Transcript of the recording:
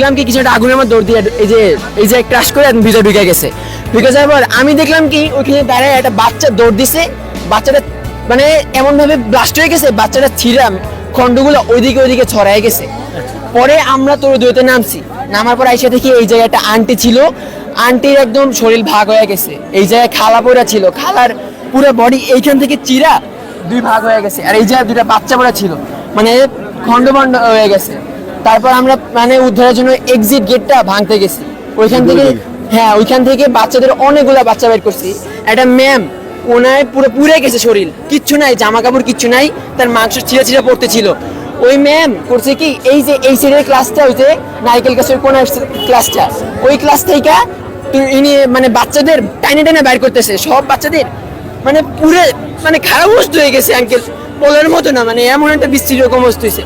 দেখলাম কি কিছু একটা আগুনের মধ্যে দৌড় দিয়ে এই যে এই যে ক্রাশ করে ভিতরে ঢুকে গেছে। ঢুকে যাওয়ার পর আমি দেখলাম কি, ওইখানে দাঁড়ায় একটা বাচ্চা দৌড় দিছে। বাচ্চাটা মানে এমন ভাবে ব্লাস্ট হয়ে গেছে, বাচ্চাটা ছিঁড়াম খন্ডগুলো ওইদিকে ওইদিকে ছড়ায় গেছে। পরে আমরা তোর দুইতে নামছি। নামার পর আইসা দেখি এই জায়গায় একটা আন্টি ছিল। আন্টির একদম শরীর ভাগ হয়ে গেছে। এই জায়গায় খালা পড়া ছিল। খালার পুরো বডি এইখান থেকে চিরা দুই ভাগ হয়ে গেছে। আর এই জায়গায় দুটা বাচ্চা পড়া ছিল। মানে খন্ড হয়ে গেছে। তারপর আমরা মানে উদ্ধারের জন্য এক্সিট গেটটা ভাঙতে গেছি। ওইখান থেকে হ্যাঁ ওইখান থেকে বাচ্চাদের অনেকগুলা বাচ্চা বের করছি। একটা ম্যাম ওনায় পুরো পুড়ে গেছে শরীর। কিচ্ছু নাই জামা কাপড় কিচ্ছু নাই তার মাংস ছিঁড়ে ছিঁড়ে পড়তে ছিল। ওই ম্যাম করছে কি এই যে এই সাইডের ক্লাসটা ওই যে নারকেল গাছের কোন ক্লাসটা ওই ক্লাস থেকে ইনি মানে বাচ্চাদের টাইনে টাইনে বাইর করতেছে। সব বাচ্চাদের মানে পুরে মানে খারাপ অবস্থা হয়ে গেছে আঙ্কেল বলার মতো না মানে এমন একটা বৃষ্টির রকম অবস্থা হয়েছে।